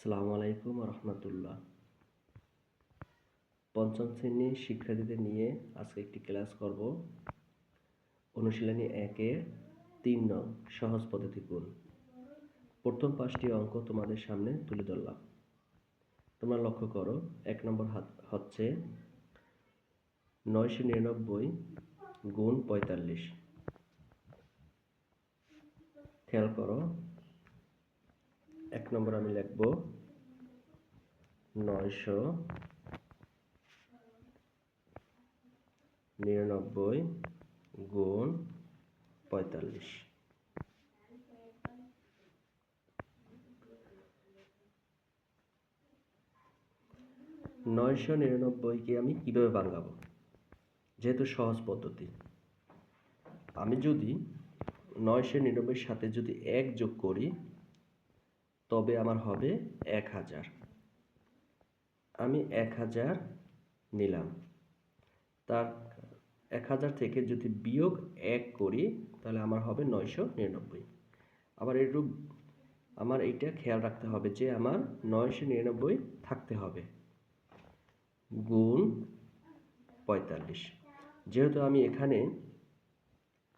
আসসালামু আলাইকুম রহমতুল্লাহ পঞ্চম শ্রেণির শিক্ষার্থীদের নিয়ে আজকে একটি ক্লাস করব। অনুশীলনী একের তিন নং সহজ পদ্ধতি গুণ। প্রথম পাঁচটি অঙ্ক তোমাদের সামনে তুলে ধরলাম। তোমরা লক্ষ্য করো, এক নম্বর হাত, হচ্ছে নয়শো নিরানব্বই গুণ পঁয়তাল্লিশ। খেয়াল করো এক নম্বর আমি লিখব নয়শো নিরানব্বই গুণ পঁয়তাল্লিশ। নয়শো নিরানব্বইকে আমি কীভাবে বাংলাবো যেহেতু সহজ পদ্ধতি। আমি যদি নয়শো নিরানব্বইয়ের সাথে যদি এক যোগ করি তবে আমার হবে এক হাজার। আমি এক হাজার নিলাম। তার এক হাজার থেকে যদি বিয়োগ এক করি, তাহলে আমার হবে নয়শো নিরানব্বই। আবার এরূপ আমার এইটা খেয়াল রাখতে হবে যে, আমার নয়শো নিরানব্বই থাকতে হবে। গুণ পঁয়তাল্লিশ। যেহেতু আমি এখানে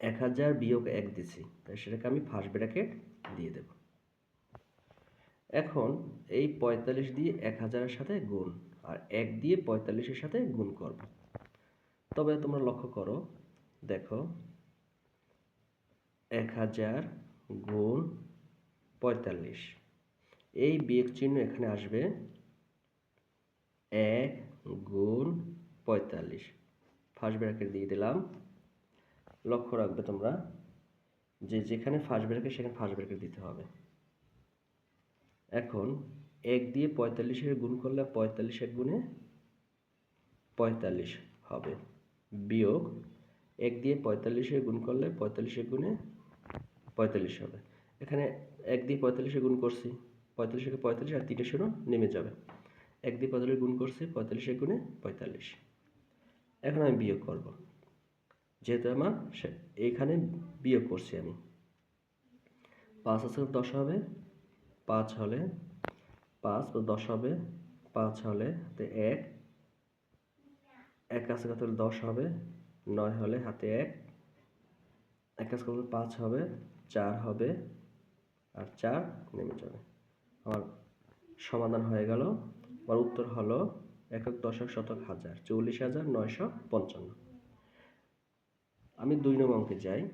এক হাজার বিয়োগ এক দিছি, তাই সেটাকে আমি ফার্স্ট ব্র্যাকেট দিয়ে দেব। এখন এই পঁয়তাল্লিশ দিয়ে এক হাজারের সাথে গুণ আর এক দিয়ে পঁয়তাল্লিশের সাথে গুণ করব। তবে তোমরা লক্ষ্য করো, দেখো, এক হাজার গুণ পঁয়তাল্লিশ। এই বিয়োগ চিহ্ন এখানে আসবে এক গুণ পঁয়তাল্লিশ। ফার্স্ট ব্র্যাকেট দিয়ে দিলাম। লক্ষ্য রাখবে তোমরা যে যেখানে ফার্স্ট ব্র্যাকেট সেখানে ফার্স্ট ব্র্যাকেট দিতে হবে। এখন এক দিয়ে পঁয়তাল্লিশের গুণ করলে পঁয়তাল্লিশের গুণে পঁয়তাল্লিশ হবে। বিয়োগ এক দিয়ে পঁয়তাল্লিশের গুণ করলে পঁয়তাল্লিশের গুণে পঁয়তাল্লিশ হবে। এখানে এক দিয়ে পঁয়তাল্লিশে গুণ করছি পঁয়তাল্লিশকে পঁয়তাল্লিশ আর তিনটে শূন্য নেমে যাবে। এক দিয়ে পঁয়তাল্লিশ গুণ করছি, পঁয়তাল্লিশের গুণে পঁয়তাল্লিশ। এখন আমি বিয়োগ করব। যেহেতু আমার সে এইখানে বিয়োগ করছি আমি। পাঁচ আছে দশ হবে। পাঁচ হলে পাঁচ দশ হবে। পাঁচ হলে হাতে এক। এক কাছে কত দশ হবে? নয় হলে হাতে এক। এক কাছে কত পাঁচ হবে? চার হবে। আর চার নেমে যাবে। আমার সমাধান হয়ে গেল। আমার উত্তর হলো একক দশক শতক হাজার, চল্লিশ হাজার নয়শো পঞ্চান্ন। আমি দুই নং অঙ্কে যাই।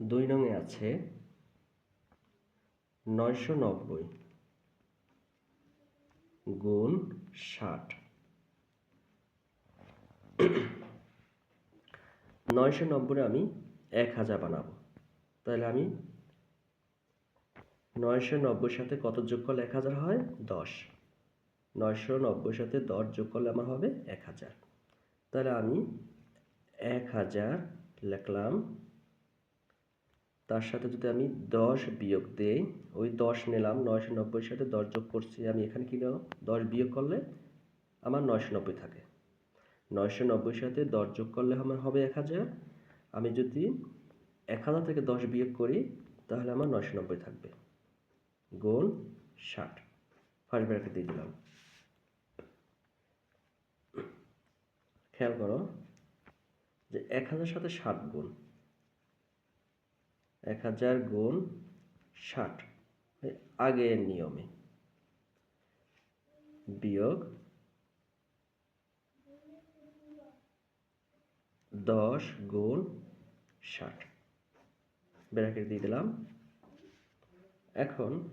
দুই নংয়ে আছে নয়শো নব্বই গুণ ষাট। নয়শো নব্বই আমি এক হাজার বানাবো। তাহলে আমি নয়শো নব্বই সাথে কত যোগ করলে এক হাজার হয়? দশ। নয়শো নব্বই সাথে দশ যোগ করলে আমার হবে এক হাজার। তাহলে আমি এক হাজার লিখলাম তার সাথে যদি আমি দশ বিয়োগ দেই, ওই দশ নিলাম, নয়শো নব্বইয়ের সাথে দশ যোগ করছি, আমি এখানে কি নেব দশ বিয়োগ করলে আমার নয়শো নব্বই থাকে। নয়শো নব্বইয়ের সাথে দশ যোগ করলে আমার হবে এক হাজার। আমি যদি এক হাজার থেকে দশ বিয়োগ করি, তাহলে আমার নয়শো নব্বই থাকবে। গুণ ষাট। ফার্স্ট ব্র্যাকেট দিয়ে দিলাম। খেয়াল করো যে এক হাজার সাথে ষাট গুণ। এক হাজার গুণ ষাট। আগের নিয়মে। বিয়োগ দশ গুণ ষাট। ব্র্যাকেট দিয়ে দিলাম। এখন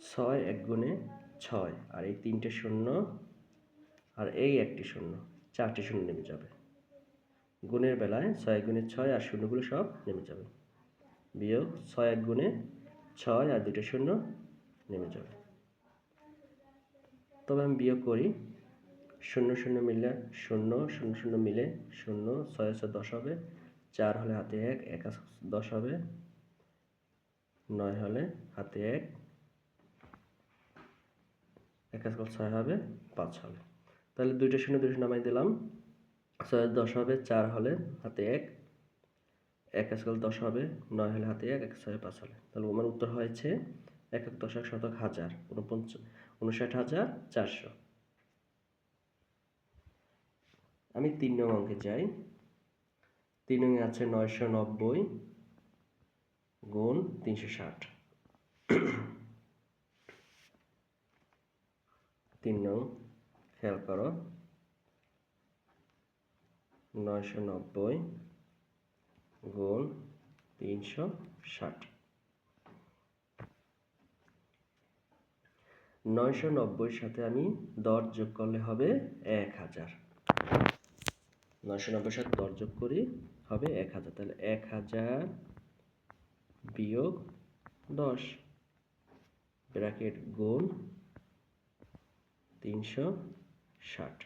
ছয় এক গুণে ছয়, আর এই তিনটে শূন্য, আর এই একটি শূন্য, চারটি শূন্য নেমে যাবে। গুণের বেলায় ছয় গুণে ছয় আর শূন্যগুলো সব নেমে যাবে। বিয়োগ ছয় এক গুণে ছয় আর দুটো শূন্য নেমে যাবে। তবে আমি বিয়োগ করি। শূন্য শূন্য মিলে শূন্য শূন্য শূন্য মিলে শূন্য, ছয় ছয় দশ হবে। চার হলে হাতে এক এক দশ হবে। নয় হলে হাতে এক এক ছয় হবে? পাঁচ হবে। তাহলে দুইটা শূন্য, দুইটা নামাই দিলাম। ছয় দশ হবে, চার হলে হাতে এক এক স্কেল দশ হবে, নয় হলে হাতে এক এক ছয় পাঁচ হলে। তাহলে আমার উত্তর হয়েছে এক এক দশক শতক হাজার উনপঞ্চ উনষাট হাজার চারশো। আমি তিন নং অঙ্কে যাই। তিন নং আছে নয়শো নব্বই গুণ তিনশো ষাট। তিন নং, খেয়াল করো। নয়শো নব্বই গুণ তিনশো ষাট। নয়শো নব্বইয়ের সাথে আমি দর যোগ করলে হবে এক হাজার। নয়শো নব্বই সাথে দর যোগ করি হবে এক হাজার, তাহলে এক হাজার বিয়োগ দশ। ব্র্যাকেট গুণ তিনশো ষাট।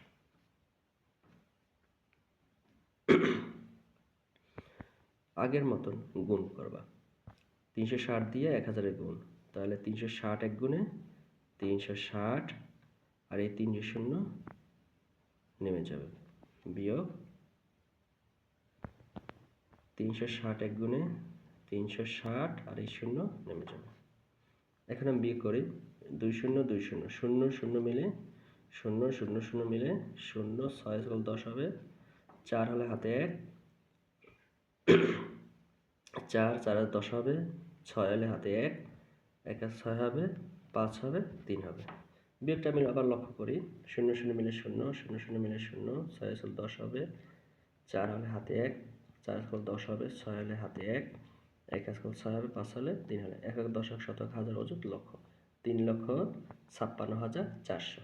আগের মতন গুণ করবা। তিনশো ষাট দিয়ে এক হাজারের গুণ। তাহলে তিনশো ষাট এক গুণে তিনশো ষাট আর এই তিনশো শূন্য নেমে যাবে। বিয়োগ তিনশো ষাট এক গুণে তিনশো ষাট আর এই শূন্য নেমে যাবে। এখন আমি বিয়োগ করি। দুই শূন্য দুই শূন্য। শূন্য শূন্য মিলে শূন্য শূন্য শূন্য মিলে শূন্য ছয় সকল দশ হবে। চার হলে হাতে এক। চার চার আর দশ হবে, ছয় হলে হাতে এক এক আর ছয় হবে, পাঁচ হবে, তিন হবে। বিয়োগটা আমি আবার লক্ষ্য করি, শূন্য শূন্য মিলে শূন্য শূন্য শূন্য মিলে শূন্য, ছয় আসল দশ হবে, চার হলে হাতে এক, চার আসল দশ হবে, ছয় হলে হাতে এক এক আসল ছয় হবে, পাঁচ হলে তিন হলে এক। এক দশক শতক হাজার অযুত লক্ষ তিন লক্ষ ছাপ্পান্ন হাজার চারশো।